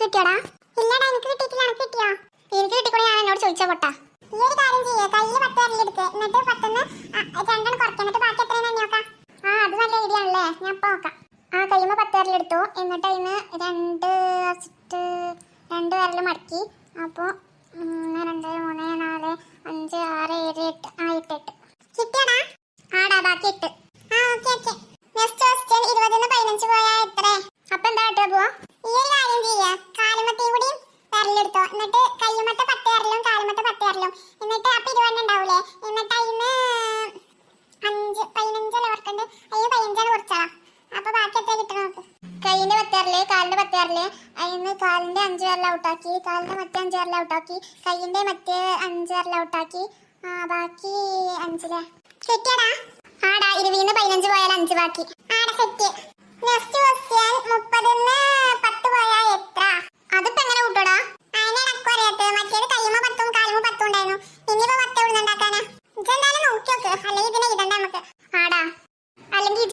കിട്ടിയോടാ? ഇല്ലടാ എനിക്ക് കിട്ടിയിട്ടില്ല. എനിക്ക് കിട്ടിയോ? എനിക്ക് കിട്ടിക്കൂടെ ഞാൻ എന്നോട് ചോദിച്ച പൊട്ടാ. ഈ ഒരു കാര്യം ചെയ്യേ കയ്യിൽ പത്ത് വരൽ എടുക്ക്. എന്നിട്ട് പത്തുനിന്ന് രണ്ടെണ്ണം കുറയ്ക്കാം. എന്നിട്ട് ബാക്കി എത്രയാണ് നോക്കാം. ആ അത് നല്ല ഐഡിയ ഞാൻ ഇപ്പൊ നോക്കാം. ആ കയ്യുമ്മ പത്ത് വരൽ എടുത്തു. എന്നിട്ട് അതിന് രണ്ട് രണ്ട് വരൽ മടക്കി. അപ്പോൾ ഒന്ന് രണ്ട് മൂന്ന് നാല് അഞ്ച് ആറ് ഏഴ് എട്ട് ആ എട്ട് എട്ട്. കിട്ടിയടാ? ആടാ ബാക്കി എട്ട്. ആ ഓക്കെ ഓക്കെ. നെക്സ്റ്റ് ക്വസ്റ്റ്യൻ ഇരുപതിന് പതിനഞ്ച് പോയാൽ എത്ര അപ്പൊ എന്താ കേട്ടോ ഈ ഒരു കാര്യം ചെയ്യാ. കാലുമത്തി കൂടി വിരലെടുത്തോ. എന്നിട്ട് കയ്യുമത്തെ പത്ത് വിരലും കാലുമത്തെ എന്നിട്ട് അപ്പൊ ഇരുപതെണ്ണം ഉണ്ടാവൂലേ? എന്നിട്ട് അതിന് അഞ്ച് പതിനഞ്ചല്ല ഓർക്കണ്ട്? അതിന് പതിനഞ്ചാണ് കുറച്ചാ അപ്പൊ ബാക്കി എത്ര കിട്ടണം നോക്ക് കൈയിന്റെ പത്തേറിൽ കാലിന്റെ പത്തേറിൽ അതിന് കാലിന്റെ അഞ്ച് വിരൽ ഔട്ടാക്കി. കാലിന്റെ മറ്റേ അഞ്ച് വിരൽ ഔട്ടാക്കി. കൈയിന്റെ മറ്റേ അഞ്ച് വിരൽ ഔട്ടാക്കി. ആ ബാക്കി അഞ്ചിലെ. കിട്ടിയടാ. ആടാ ഇരുപതിന് പതിനഞ്ച് പോയാൽ അഞ്ച് ബാക്കി.